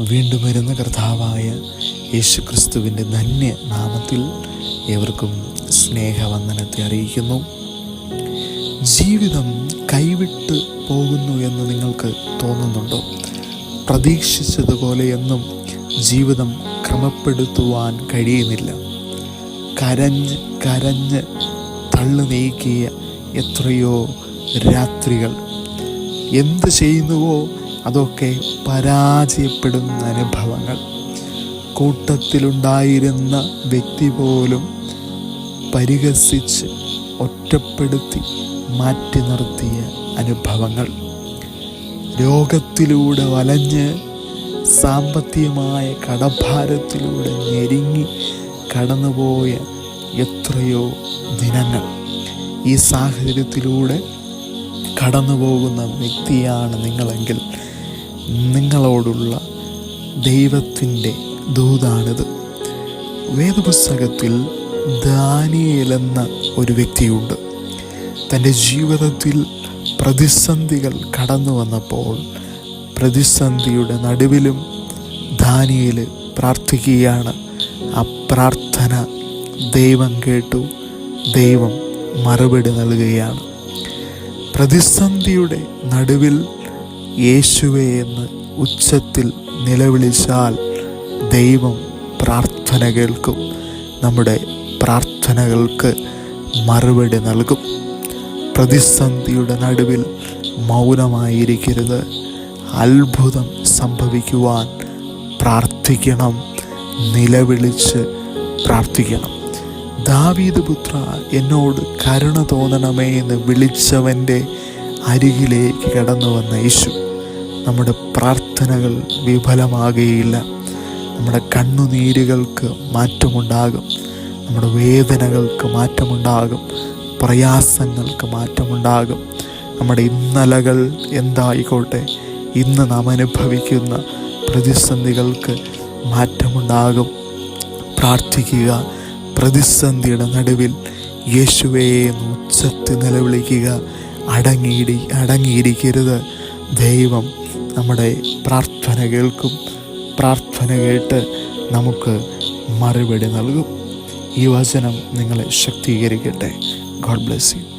വീണ്ടും വരുന്ന കർത്താവായ യേശു ക്രിസ്തുവിന്റെ ധന്യ നാമത്തിൽ ഏവർക്കും സ്നേഹവന്ദനത്തെ അറിയിക്കുന്നു. ജീവിതം കൈവിട്ട് പോകുന്നു എന്ന് നിങ്ങൾക്ക് തോന്നുന്നുണ്ടോ? പ്രതീക്ഷിച്ചതുപോലെയൊന്നും ജീവിതം ക്രമപ്പെടുത്തുവാൻ കഴിയുന്നില്ല. കരഞ്ഞ് കരഞ്ഞ് തള്ളു നീക്കിയ എത്രയോ രാത്രികൾ. എന്ത് ചെയ്യുന്നുവോ അതൊക്കെ പരാജയപ്പെടുന്ന അനുഭവങ്ങൾ. കൂട്ടത്തിലുണ്ടായിരുന്ന വ്യക്തി പോലും പരിഹസിച്ച് ഒറ്റപ്പെടുത്തി മാറ്റി നിർത്തിയ അനുഭവങ്ങൾ. രോഗത്തിലൂടെ വലഞ്ഞ് സാമ്പത്തികമായ കടഭാരത്തിലൂടെ ഞെരുങ്ങി കടന്നുപോയ എത്രയോ ദിനങ്ങൾ ഈ സാഹചര്യത്തിലൂടെ കടന്നു പോകുന്ന വ്യക്തിയാണ് നിങ്ങളെങ്കിൽ നിങ്ങളോടുള്ള ദൈവത്തിന്റെ ദൂതാണിത്. വേദപുസ്തകത്തിൽ ദാനിയേൽ എന്ന ഒരു വ്യക്തിയുണ്ട്. തന്റെ ജീവിതത്തിൽ പ്രതിസന്ധികൾ കടന്നു വന്നപ്പോൾ പ്രതിസന്ധിയുടെ നടുവിലും ദാനിയേൽ പ്രാർത്ഥിക്കുകയാണ്. ആ പ്രാർത്ഥന ദൈവം കേട്ടു ദൈവം മറുപടി നൽകുകയാണ്. പ്രതിസന്ധിയുടെ നടുവിൽ യേശുവെ എന്ന് ഉച്ചത്തിൽ നിലവിളിച്ചാൽ ദൈവം പ്രാർത്ഥന കേൾക്കും. നമ്മുടെ പ്രാർത്ഥനകൾക്ക് മറുപടി നൽകും. പ്രതിസന്ധിയുടെ നടുവിൽ മൗനമായിരിക്കരുത്. അത്ഭുതം സംഭവിക്കുവാൻ പ്രാർത്ഥിക്കണം. നിലവിളിച്ച് പ്രാർത്ഥിക്കണം. ദാവീദ് പുത്ര എന്നോട് കരുണ തോന്നണമേ എന്ന് വിളിച്ചവന്റെ അരികിലേക്ക് കടന്നു വന്ന യേശു. നമ്മുടെ പ്രാർത്ഥനകൾ വിഫലമാകുകയില്ല. നമ്മുടെ കണ്ണുനീരുകൾക്ക് മാറ്റമുണ്ടാകും. നമ്മുടെ വേദനകൾക്ക് മാറ്റമുണ്ടാകും. പ്രയാസങ്ങൾക്ക് മാറ്റമുണ്ടാകും. നമ്മുടെ ഇന്നലകൾ എന്തായിക്കോട്ടെ? ഇന്ന് നാം അനുഭവിക്കുന്ന പ്രതിസന്ധികൾക്ക് മാറ്റമുണ്ടാകും. പ്രാർത്ഥിക്കുക. പ്രതിസന്ധിയുടെ നടുവിൽ യേശുവേ എന്ന് ഉച്ചത്തിൽ നിലവിളിക്കുക. അടങ്ങിയിടി അടങ്ങിയിരിക്കരുത്. ദൈവം നമ്മുടെ പ്രാർത്ഥന കേൾക്കും. പ്രാർത്ഥന കേട്ട് നമുക്ക് മറുപടി നൽകും. ഈ വചനം നിങ്ങളെ ശക്തീകരിക്കട്ടെ. God bless you